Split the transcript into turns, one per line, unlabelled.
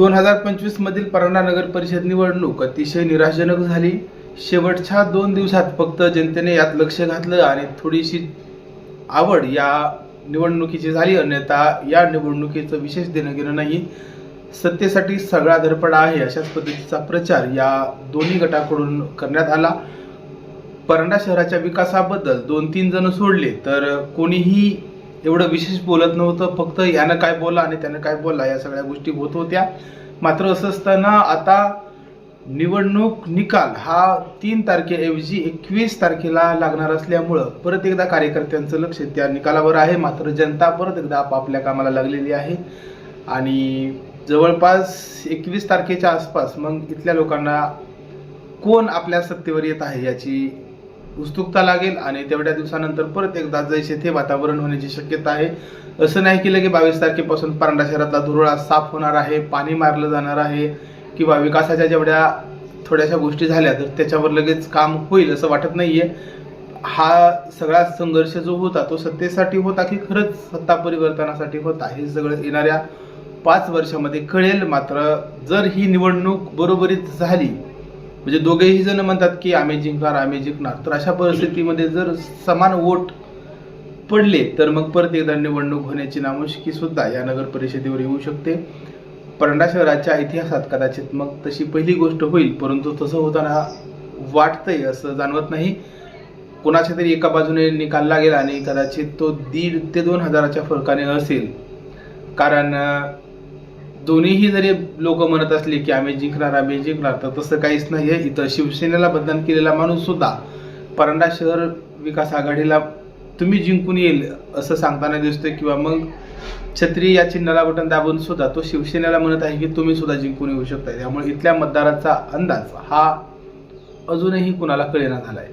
दोन हजार पंचवीस मधील परांडा नगर परिषद निवडणूक अतिशय निराशाजनक झाली. शेवटच्या दोन दिवसात फक्त जनतेने यात लक्ष घातलं आणि थोडीशी आवड या निवडणुकीची झाली. अन्यथा या निवडणुकीचं विशेष देणं घेणं नाही. सत्तेसाठी सगळा धडपडा आहे अशाच पद्धतीचा प्रचार या दोन्ही गटाकडून करण्यात आला. परंडा शहराच्या विकासाबद्दल दोन तीन जण सोडले तर कोणीही एवढं विशेष बोलत नव्हतं. फक्त यानं काय बोला आणि त्यानं काय बोलला या सगळ्या गोष्टी होत होत्या. मात्र असं असताना आता निवडणूक निकाल हा तीन तारखेऐवजी एकवीस तारखेला लागणार असल्यामुळं परत एकदा कार्यकर्त्यांचं लक्ष त्या निकालावर आहे. मात्र जनता परत एकदा आपापल्या कामाला लागलेली आहे. आणि जवळपास एकवीस तारखेच्या आसपास मग इथल्या लोकांना कोण आपल्या सत्तेवर येत आहे याची उत्सुकता लागेल आणि तेवढ्या दिवसानंतर परत एकदा जैसे ते वातावरण होण्याची शक्यता आहे. असं नाही की लगे बावीस तारखेपासून परांडा शहरातला धुरळा साफ होणार आहे पाणी मारलं जाणार आहे किंवा विकासाच्या जेवढ्या थोड्याशा गोष्टी झाल्या तर त्याच्यावर लगेच काम होईल असं वाटत नाहीये. हा सगळा संघर्ष जो होता तो सत्तेसाठी होता की खरंच सत्ता परिवर्तनासाठी होता? हे सगळं येणाऱ्या पाच वर्षामध्ये कळेल. मात्र जर ही निवडणूक बरोबरीत झाली म्हणजे दोघेही जण म्हणतात की आम्ही जिंकणार आम्ही जिंकणार. तर अशा परिस्थितीमध्ये जर समान वोट पडले तर मग परत एकदा निवडणूक होण्याची नामुष्की सुद्धा या नगर परिषदेवर येऊ शकते. परंडा शहराच्या इतिहासात कदाचित मग तशी पहिली गोष्ट होईल परंतु तसं होताना वाटतंय असं जाणवत नाही. कोणाच्या तरी एका बाजूने निकाल लागेल आणि कदाचित तो दीड ते दोन हजाराच्या फरकाने असेल. कारण दोन्हीही जरी लोक म्हणत असले की आम्ही जिंकणार आम्ही जिंकणार तर तसं काहीच नाही आहे. इथं शिवसेनेला मतदान केलेला माणूस सुद्धा परांडा शहर विकास आघाडीला तुम्ही जिंकून येईल असं सांगताना दिसतोय किंवा मग छत्री या चिन्हाला बटन दाबून सुद्धा तो शिवसेनेला म्हणत आहे की तुम्ही सुद्धा जिंकून येऊ शकता त्यामुळे इथल्या मतदाराचा अंदाज हा अजूनही कुणाला कळेना झालाय.